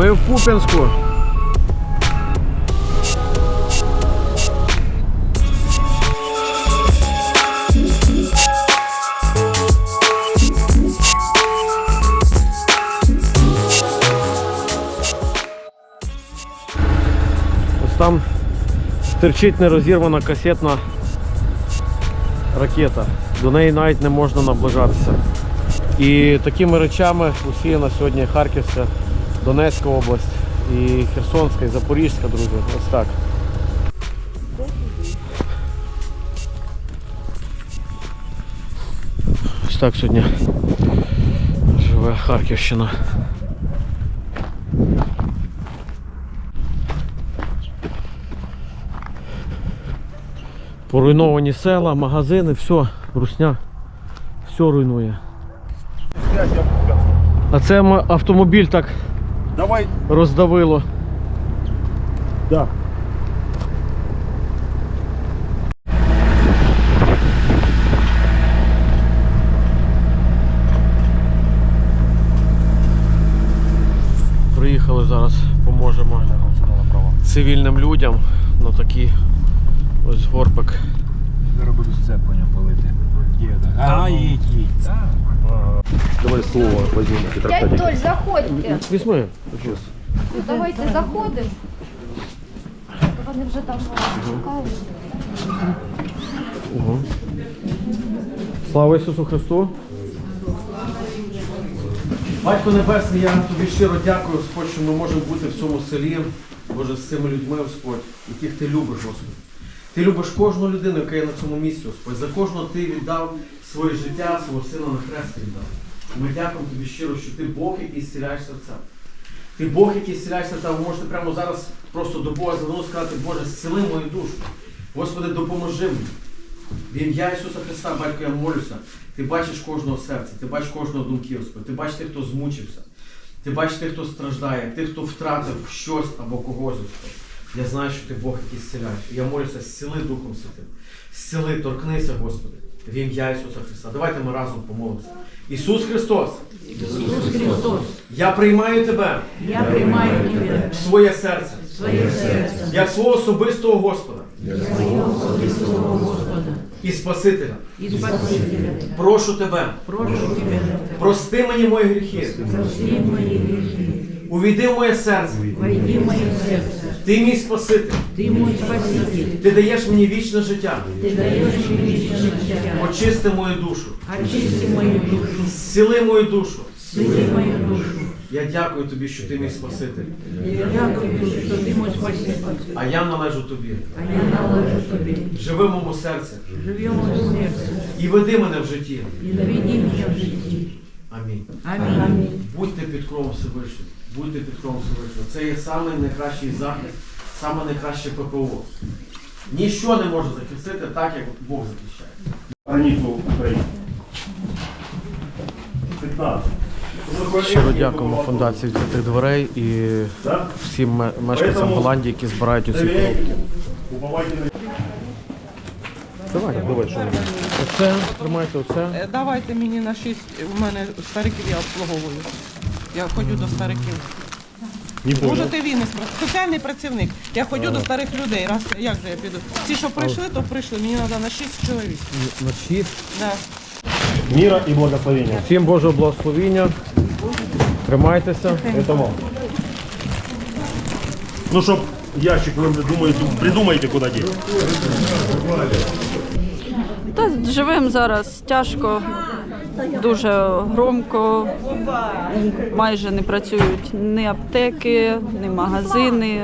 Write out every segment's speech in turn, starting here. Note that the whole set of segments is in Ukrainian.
Ми в Куп'янську. Там терчить нерозірвана касетна ракета. До неї навіть не можна наближатися. І такими речами усіяна сьогодні Харківська, Донецька область, і Херсонська, і Запорізька, друзі. Ось так. Ось так сьогодні живе Харківщина. Поруйновані села, магазини, все, русня, все руйнує. А це автомобіль так Давай. роздавило. Да. Приїхали зараз, поможемо цивільним людям на такий ось горбик. Зараз буду сцеплення палити. Є, да. А, їдь, їдь. Давай слово возьмем Дядь Толь, заходьте. Візьми. Ну, Давайте заходимо. Вони вже там вас чекають. Угу. Слава Ісусу Христу! Батько Небесний, я тобі щиро дякую, Господь, що ми можемо бути в цьому селі, Боже, з цими людьми, Господь, яких ти любиш, Господь. Ти любиш кожну людину, яка є на цьому місці, Господь. За кожного ти віддав своє життя, свого сина на хрест віддав. Ми дякуємо тобі щиро, що ти Бог, який зціляєш серця. Ти Бог, який зціляєш серця, ви можете прямо зараз просто до Бога звернутися сказати, Боже, зціли мою душу. Господи, допоможи мені. В ім'я Ісуса Христа, батько, я молюся. Ти бачиш кожного серця, ти бачиш кожного думки, Господи. Ти бачиш тих, хто змучився. Ти бачиш тих, хто страждає, тих, хто втратив щось або когось, Господи. Я знаю, що ти Бог, який зціляєш. Я молюся, зціли Духом Святим. Зціли, торкнися, Господи, в ім'я Ісуса Христа. Давайте ми разом помолимося. Ісус Христос, Ісус Христос, я приймаю тебе я приймаю тебе в своє серце, в своє серце, як свого особистого Господа свого особистого Господа і Спасителя. і Спасителя. Прошу тебе, Прошу тебе, прости мені мої гріхи. прости мої гріхи, Увійди в моє серце. войди в моє серце. Ти мій Спаситель. Ти мій Спаситель, Ти даєш мені вічне життя. ти даєш мені вічне життя. Очисти мою душу. Очисти мою душу, Зціли мою душу. сили мою душу. Я дякую тобі, що ти мій Спаситель. Я дякую, що ти мій Спаситель, А я належу тобі. а я належу тобі. Живи в моєму серці. Живи в моєму серці І веди мене в житті. і наведи мене в житті. Амінь. Амінь. Будьте під кровом Всевишнього. Будьте під кровом Всевишнього. Це є самий найкращий захист, саме найкраще ППО. Ніщо не може захистити так, як Бог захищає. Границу України. 15. Щиро дякуємо фундації відкритих дверей і всім мешканцям Голландії, які збирають оці коробки. Уповайте Давай, давай, що Оце, тримайте оце. Е, Давайте мені на 6, у мене стариків я обслуговую. Я ходжу до стариків. Не понял. Можете він спра- соціальний працівник. Я ходжу до старих людей. Раз як же я піду? Ті, що прийшли, то прийшли. Мені треба на 6 чоловік. На шість. Да. Мира и благословения. Всім Божого благословіння. Тримайтеся. Это вам. Ну, чтоб ящик вы думаете, придумаете, куда деть. Та живемо зараз тяжко, дуже громко, майже не працюють ні аптеки, ні магазини.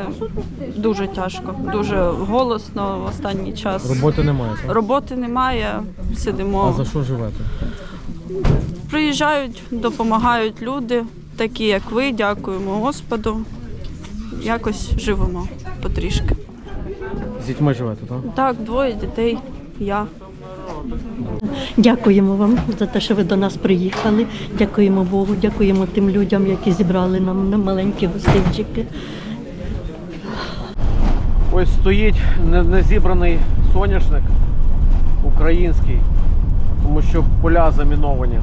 Дуже тяжко, дуже голосно в останній час. Роботи немає. так? Роботи немає, А сидимо. за що живете? Приїжджають, допомагають люди, такі як ви. Дякуємо Господу. Якось живемо потрішки. З дітьми живете, так? Так, двоє дітей, я. Дякуємо вам за те, що ви до нас приїхали. Дякуємо Богу, дякуємо тим людям, які зібрали нам на маленькі гостинчики. Ось стоїть не- незібраний соняшник український, тому що поля заміновані.